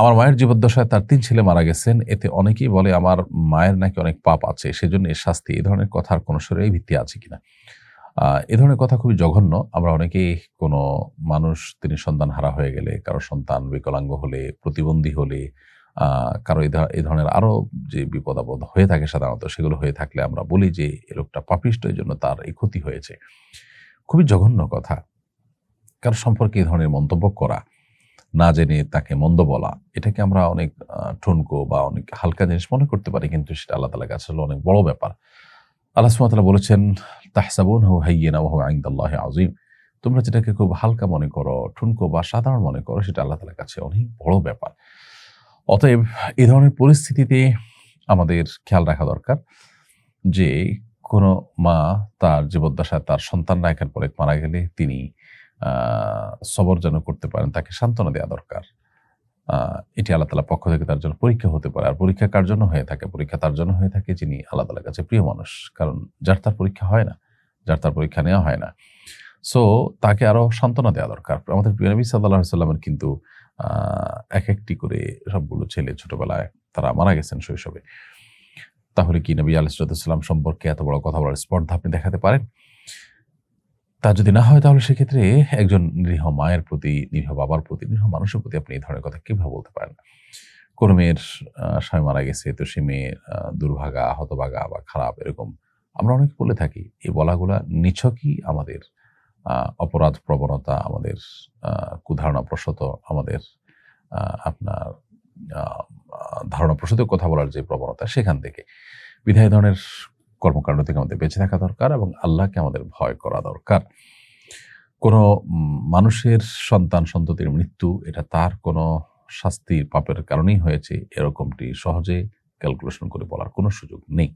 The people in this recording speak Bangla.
আমার মায়ের জীবদ্দশায় তার তিন ছেলে মারা গেছেন। এতে অনেকেই বলে আমার মায়ের নাকি অনেক পাপ আছে, সেজন্য এর শাস্তি এই ধরনের কথার কোনো শরীরে ভিত্তি আছে কিনা। এ ধরনের কথা খুবই জঘন্য। আমরা অনেকেই কোনো মানুষ, তিনি সন্তান হারা হয়ে গেলে, কারও সন্তান বিকলাঙ্গ হলে, প্রতিবন্ধী হলে কারও এই ধরনের আরও যে বিপদ আপদ হয়ে থাকে সাধারণত, সেগুলো হয়ে থাকলে আমরা বলি যে এ লোকটা পাপিষ্ট, এই জন্য তার এই ক্ষতি হয়েছে। খুবই জঘন্য কথা। কারও সম্পর্কে এই ধরনের মন্তব্য করা। না জেনে তাকে মন্দ বলা, এটাকে আমরা অনেক ঠুনকো বা অনেক হালকা জিনিস মনে করতে পারি, কিন্তু সেটা আল্লাহ তালার কাছে হলো অনেক বড় ব্যাপার। আল্লাহ সুমাতালা বলেছেন তাহসাবুন হু হাইয়েনা ওহু আইন্দাল্লাহ আজিম তোমরা যেটাকে খুব হালকা মনে করো, ঠুনকো বা সাধারণ মনে করো, সেটা আল্লাহ তালার কাছে অনেক বড় ব্যাপার। অতএব এই ধরনের পরিস্থিতিতে আমাদের খেয়াল রাখা দরকার যে, কোনো মা তার জীবদ্দশায় তার সন্তানরা একের পরে মারা গেলে তিনি সবর যেন করতে পারেন, তাকে সান্ত্বনা দেওয়া দরকার। এটি আল্লাহ তালা পক্ষ থেকে তার জন্য পরীক্ষা হতে পারে। আর পরীক্ষা কার জন্য হয়ে থাকে? পরীক্ষা তার জন্য হয়ে থাকে যিনি আল্লাহ তালার কাছে প্রিয় মানুষ। কারণ যার তার পরীক্ষা হয় না, যার তার পরীক্ষা নেওয়া হয় না। সো তাকে আরও সান্ত্বনা দেওয়া দরকার। আমাদের প্রিয় নবী সাল্লাহ সাল্লামের কিন্তু এক একটি করে সবগুলো ছেলে ছোটবেলায় তারা মারা গেছেন শৈশবে। তাহলে কি নবী আলিসাল্লাম সম্পর্কে এত বড় কথা বলার স্পর্ধা আপনি দেখাতে পারেন? তা যদি না হয় তাহলে সেক্ষেত্রে একজন নিরীহ মায়ের প্রতি নিরীহ বাবার প্রতি নিরীহ মানুষের প্রতি আপনি এই ধরনের কথা কীভাবে বলতে পারেন? কোনো মেয়ের স্বামী মারা গেছে তো সে মেয়ে আহ, দুর্ভাগা হতভাগা বা খারাপ এরকম। আমরা অনেক বলে থাকি এই বলাগুলা নিছকই আমাদের অপরাধ প্রবণতা আমাদের আহ, কুধারণা প্রসূত আমাদের আপনার আহ, আহ, ধারণা প্রসূত কথা বলার যে প্রবণতা সেখান থেকে। বিধায় ধরনের কর্মকাণ্ড থেকে আমাদের বেঁচে থাকা দরকার এবং আল্লাহকে আমাদের ভয় করা দরকার। কোন মানুষের সন্তান সন্ততির মৃত্যু, এটা তার কোনো শাস্তির পাপের কারণেই হয়েছে, এরকমটি সহজে ক্যালকুলেশন করে বলার কোনো সুযোগ নেই।